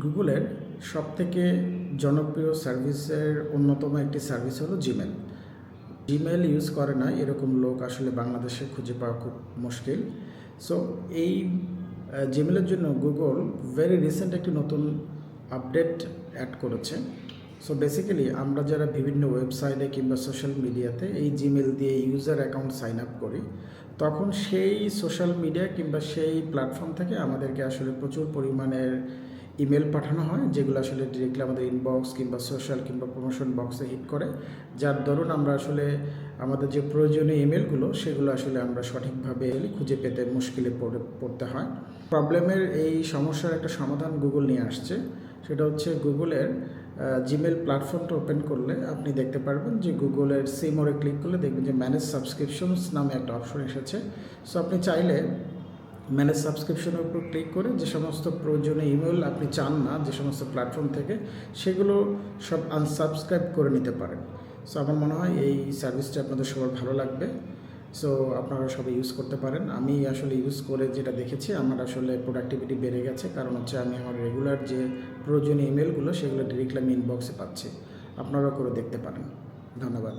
গুগলের সবথেকে জনপ্রিয় সার্ভিসের অন্যতম একটি সার্ভিস হলো জিমেল। জিমেল ইউজ করে না, এরকম লোক আসলে বাংলাদেশে খুঁজে পাওয়া খুব মুশকিল। সো এই জিমেলের জন্য গুগল ভেরি রিসেন্ট একটি নতুন আপডেট অ্যাড করেছে। সো বেসিক্যালি আমরা যারা বিভিন্ন ওয়েবসাইটে কিংবা সোশ্যাল মিডিয়াতে এই জিমেল দিয়ে ইউজার অ্যাকাউন্ট সাইন আপ করি, তখন সেই সোশ্যাল মিডিয়া কিংবা সেই প্ল্যাটফর্ম থেকে আমাদেরকে আসলে প্রচুর পরিমাণের ইমেল পাঠানো হয়, যেগুলো আসলে ডিরেক্টলি আমাদের ইনবক্স কিংবা সোশ্যাল কিংবা প্রমোশন বক্সে হিট করে। যার দরুন আমরা আসলে আমাদের যে প্রয়োজনীয় ইমেলগুলো সেগুলো আসলে আমরা সঠিকভাবে খুঁজে পেতে মুশকিলে পড়ে, পড়তে হয়। প্রবলেমের এই সমস্যার একটা সমাধান গুগল নিয়ে আসছে। সেটা হচ্ছে গুগলের জিমেল প্ল্যাটফর্মটা ওপেন করলে আপনি দেখতে পারবেন যে গুগলের সিমোরে ক্লিক করলে দেখবেন যে ম্যানেজ সাবস্ক্রিপশনস নামে একটা অপশন এসেছে। সো আপনি চাইলে ম্যানেজ সাবস্ক্রিপশনের উপর ক্লিক করে যে সমস্ত প্রয়োজনীয় ইমেল আপনি চান না, যে সমস্ত প্ল্যাটফর্ম থেকে, সেগুলো সব আনসাবস্ক্রাইব করে নিতে পারেন। সো আমার মনে হয় এই সার্ভিসটা আপনাদের সবার ভালো লাগবে। সো আপনারা সবাই ইউজ করতে পারেন। আমি আসলে ইউজ করে যেটা দেখেছি, আমার আসলে প্রোডাক্টিভিটি বেড়ে গেছে। কারণ হচ্ছে আমি আমার রেগুলার যে প্রয়োজনীয় ইমেলগুলো, সেগুলো ডিরেক্টলি আমি ইনবক্সে পাচ্ছি। আপনারাও করে দেখতে পারেন। ধন্যবাদ।